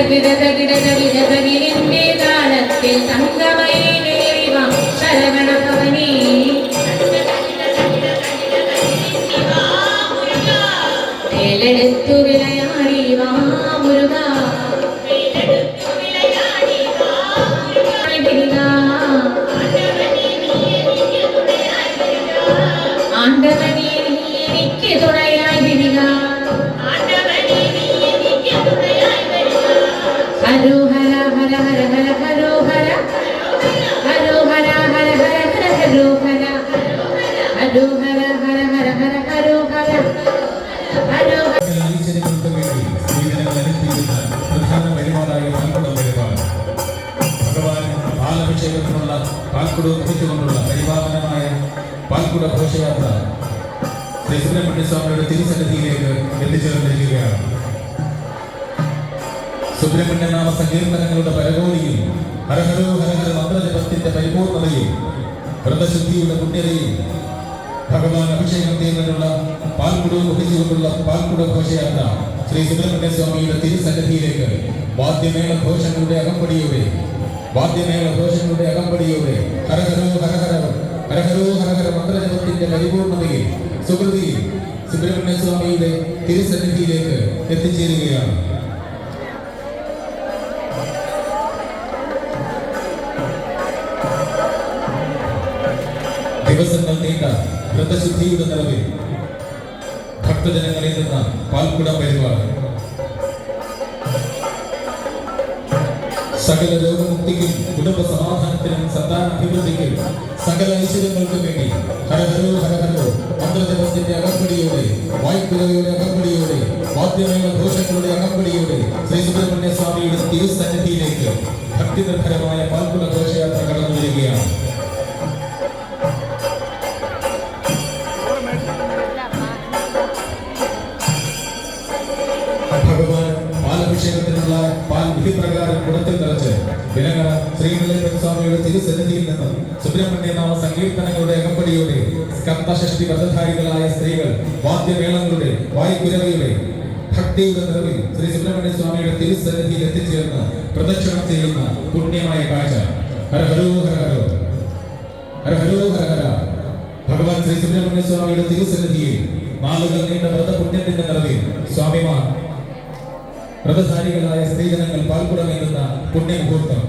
തകിട തകിട തകിട തകിലിന്റെ താളത്തിൽ തങ്കമയിലേറിവ ശരവണ ഭവനേ മുരുക. പാൽക്കുടം വഹിച്ചുകൊണ്ടുള്ള പരിപാലനമായ പാൽക്കുട ഘോഷയാത്ര ശ്രീ സുബ്രഹ്മണ്യ സ്വാമിയുടെ തിരുസന്നിധിയിലേക്ക് എത്തിച്ചേർന്നിരിക്കുകയാണ്. സുബ്രഹ്മണ്യ നാമ സങ്കീർത്തനങ്ങളുടെ പരകോടിയും ഹരഹരോ ഹരഹര മന്ത്രജപത്തിന്റെ പരിപൂർണതയും വ്രതശുദ്ധിയുടെ പുണ്യതയും ഭഗവാൻ അഭിഷേകം ചെയ്യുന്നതിനുള്ള പാൽക്കുട വഹിച്ചുകൊണ്ടുള്ള പാൽക്കുട ഘോഷയാത്ര ശ്രീ സുബ്രഹ്മണ്യ സ്വാമിയുടെ തിരുസന്നിധിയിലേക്ക് വാദ്യമേള ഘോഷങ്ങളുടെ അകമ്പടിയോടെ വാദ്യമേള ഘോഷങ്ങളുടെ അകമ്പടിയോടെ ഹരഹരോ ഹരഹര ഹരഹരോ ഹരഹര മന്ത്രജപത്തിന്റെ പരിപൂർണതയിൽ സുഹൃതിയിൽ സുബ്രഹ്മണ്യ സ്വാമിയുടെ തിരുസന്നിധിയിലേക്ക് എത്തിച്ചേരുകയാണ്. ദിവസങ്ങൾ നീണ്ട വ്രതശുദ്ധിയുടെ നിറവിൽ ഭക്തജനങ്ങളിൽ നിന്ന് പാൽക്കുടം പരിപാടി സകല രോഗമുക്തിക്കും കുടുംബ സമാധാനത്തിനും സന്താനാഭിവൃദ്ധിക്കും സകല ഐശ്വര്യങ്ങൾക്കും വേണ്ടി ഹരഹരോ ഹരഹരോ മന്ത്രജപത്തിന്റെ അകമ്പടിയോടെ വായ്പുരയുടെ അകമ്പടിയോടെ വാദ്യമേള ഘോഷങ്ങളുടെ അകമ്പടിയോടെ ശ്രീ സുബ്രഹ്മണ്യ സ്വാമിയുടെ തിരുസന്നിധിയിലേക്ക് ഭക്തിനിർഭരമായ പാൽക്കുട ഘോഷയാത്ര പാൽ വിധിപ്രകാരം കുടത്തിൽ നിറച്ച് വിലങ്ങറ ശ്രീനിലയപ്പൻ സ്വാമിയുടെ തിരുസന്നിധിയിൽ നിന്നും സുബ്രഹ്മണ്യ നാമ സങ്കീർത്തനങ്ങളുടെ അകമ്പടിയോടെ സ്കന്ധഷഷ്ടി വ്രതധാരികളായ സ്ത്രീകൾ വാദ്യമേളങ്ങളുടെ വായ്ക്കുരവയുടെ ഭക്തിയുടെ നിറവിൽ ശ്രീ സുബ്രഹ്മണ്യ സ്വാമിയുടെ തിരുസന്നിധിയിൽ എത്തിച്ചേർന്ന് പ്രദക്ഷിണം ചെയ്യുന്ന പുണ്യമായ കാഴ്ച. ഹര ഹരോ ഹര ഹരോ. ഹര ഹരോ ഹര ഹര. ഭഗവാൻ ശ്രീ സുബ്രഹ്മണ്യ സ്വാമിയുടെ തിരുസന്നിധിയിൽ നാളുകൾ നീണ്ട വ്രതപുണ്യത്തിന്റെ നിറവിൽ സ്വാമിമാർ വ്രതധാരികളായ സ്ത്രീജനങ്ങൾ പാൽക്കുടമേറുന്ന പുണ്യമുഹൂർത്തം.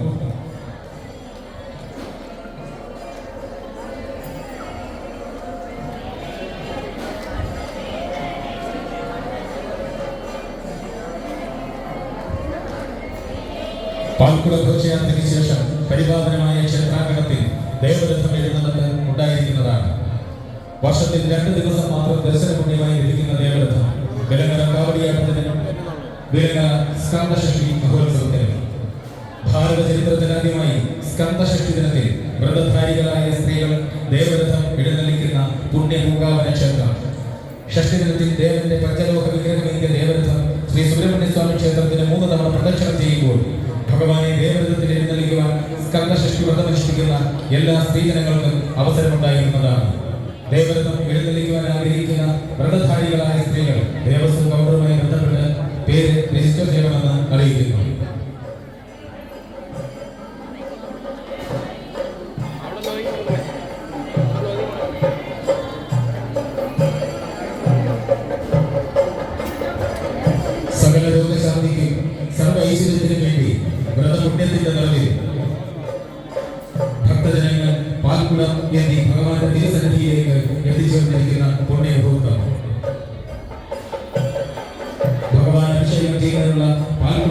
പാൽക്കുട ഘോഷയാത്രയ്ക്ക് ശേഷം പരിപാലനമായ ക്ഷേത്രാങ്കണത്തിൽ ദേവരഥം എഴുന്നള്ളത്ത് ഉണ്ടായിരിക്കുന്നതാണ്. വർഷത്തിൽ രണ്ട് ദിവസം മാത്രം ദർശന പുണ്യമായി ലഭിക്കുന്ന ദേവരഥം കാവടിയാട്ടത്തിന് കാവടിയാട്ടത്തിനും വിലങ്ങര സ്കന്ദശക്തി മഹോത്സവത്തിന്. ഭാരത ചരിത്രത്തിലാദ്യമായി സ്കന്ദശക്തി ദിനത്തിൽ വ്രതധാരികളായ സ്ത്രീകൾ ദേവരഥം എഴുന്നള്ളിക്കുന്ന പുണ്യഭൂകാവന ക്ഷേത്രം. ഷഷ്ടി ദിനത്തിൽ ദേവന്റെ പഞ്ചലോക വിഗ്രഹമേന്തിയ ദേവരഥം ശ്രീ സുബ്രഹ്മണ്യ സ്വാമി ക്ഷേത്രത്തിന് മൂന്ന് തവണ പ്രദക്ഷിണം ചെയ്യുമ്പോൾ ഭഗവാനെ ദേവരഥത്തിൽ എഴുന്നള്ളിക്കുവാൻ സ്കന്ദഷഷ്ടി വ്രതമനുഷ്ഠിക്കുന്ന എല്ലാ സ്ത്രീജനങ്ങൾക്കും അവസരമുണ്ടായിരുന്നതാണ് ദേവരഥം എഴുന്നള്ളിക്കുവാൻ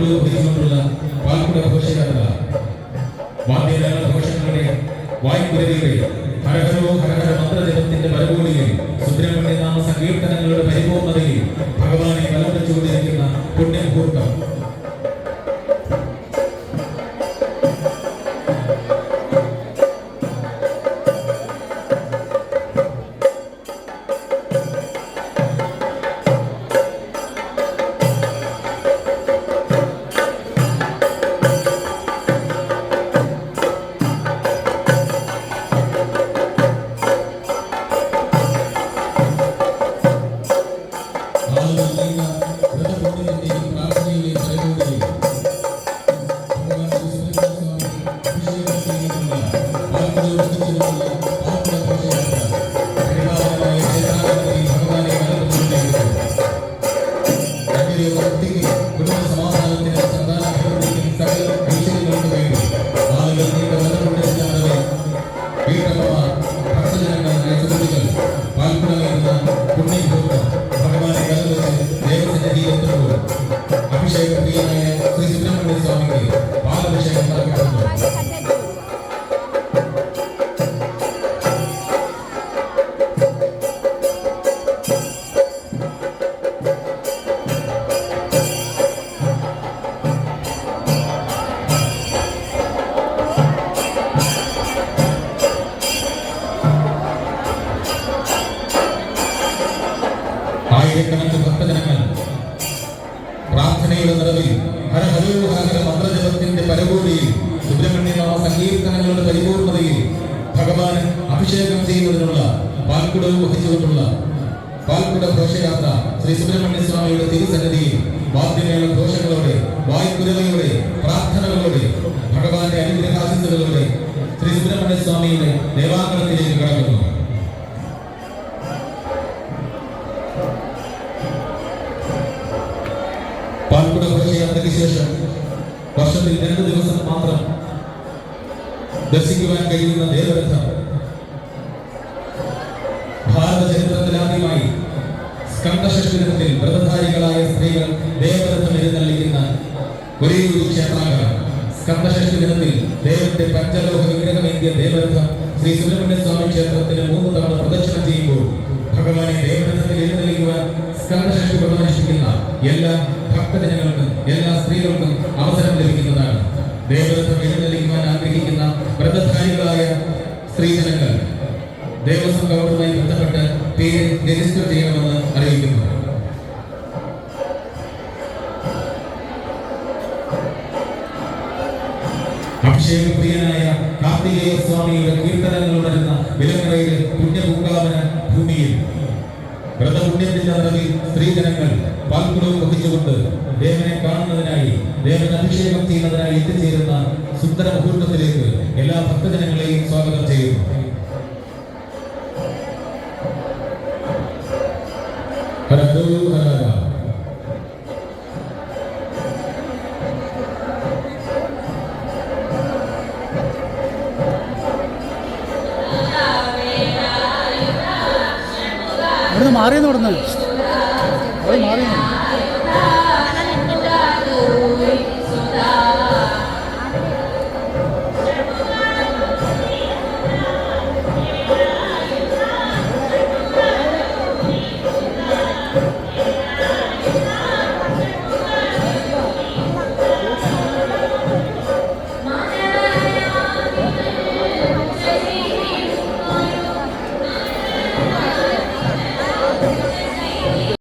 ഉപയോഗിച്ചുകൊണ്ടുള്ള പാൽക്കുട ഘോഷയാത്ര. വാദ്യമേള ഘോഷങ്ങളുടെ വായ്പുരവിയുടെ പാൽക്കുടവും വഹിച്ചുകൊണ്ടുള്ള പാൽക്കുട ഘോഷയാത്ര ശ്രീ സുബ്രഹ്മണ്യ സ്വാമിയുടെ തിരുസന്നിധിയിൽ വാദ്യമേള ഘോഷങ്ങളോടെ വായ്ക്കുരവയോടെ പ്രാർത്ഥനകളോടെ ഭഗവാന്റെ അനുഗ്രഹാശിസുകളോടെ ശ്രീ സുബ്രഹ്മണ്യ സ്വാമിയുടെ ദേവാങ്കണത്തിലേക്ക് കടക്കുന്നു. പാൽക്കുട ഘോഷയാത്രയ്ക്ക് ശേഷം വർഷത്തിൽ രണ്ട് ദിവസം മാത്രം ദർശിക്കുവാൻ കഴിയുന്ന ദേവരഥം സ്കന്ദഷഷ്ടി ദിനത്തിൽ വ്രതധാരികളായ സ്ത്രീകൾ ദേവരഥം എഴുന്നള്ളിക്കുന്ന ഒരേ ഒരു ക്ഷേത്രാങ്കണം. സ്കന്ദഷഷ്ടി ദിനത്തിൽ ദൈവത്തെ പഞ്ചലോക വിഗ്രഹമേന്തിയ ദേവരഥം ശ്രീ സുബ്രഹ്മണ്യ സ്വാമി ക്ഷേത്രത്തിന് മൂന്ന് തവണ പ്രദക്ഷിണം ചെയ്യുമ്പോൾ ഭഗവാനെ ദേവരഥത്തിൽ എഴുന്നള്ളിക്കുവാൻ സ്കന്ദഷഷ്ടി വ്രതമനുഷ്ഠിക്കുന്ന എല്ലാ ഭക്തജനങ്ങൾക്കും എല്ലാ സ്ത്രീകൾക്കും അവസരം ലഭിക്കുന്നതാണ്. ദേവരഥം എഴുന്നള്ളിക്കുവാൻ ആഗ്രഹിക്കുന്ന വ്രതധാരികളായ സ്ത്രീജനങ്ങൾ ദേവസ്വം ഗവൺമെന്റുമായി ബന്ധപ്പെട്ട് പേര് രജിസ്റ്റർ ചെയ്യണമെന്ന് അറിയിക്കുന്നു. അഭിഷേകപ്രിയനായ കാർത്തികേയ സ്വാമിയുടെ കീർത്തനങ്ങൾ ഉണരുന്ന വിലങ്ങറയുടെ പുണ്യപൂങ്കാവന ഭൂമിയിൽ വ്രതപുണ്യത്തിന്റെ നിറവിൽ സ്ത്രീജനങ്ങൾ പാൽക്കുടവും വഹിച്ചുകൊണ്ട് ദേവനെ കാണുന്നതിനായി ദേവൻ അഭിഷേകം ചെയ്യുന്നതിനായി എത്തിച്ചേരുന്ന സുന്ദര മുഹൂർത്തത്തിലേക്ക് എല്ലാ ഭക്തജനങ്ങളെയും സ്വാഗതം ചെയ്യുന്നു. ഇവിടുന്ന് മാറിയെന്ന് അവിടെ മാറിയെന്ന്.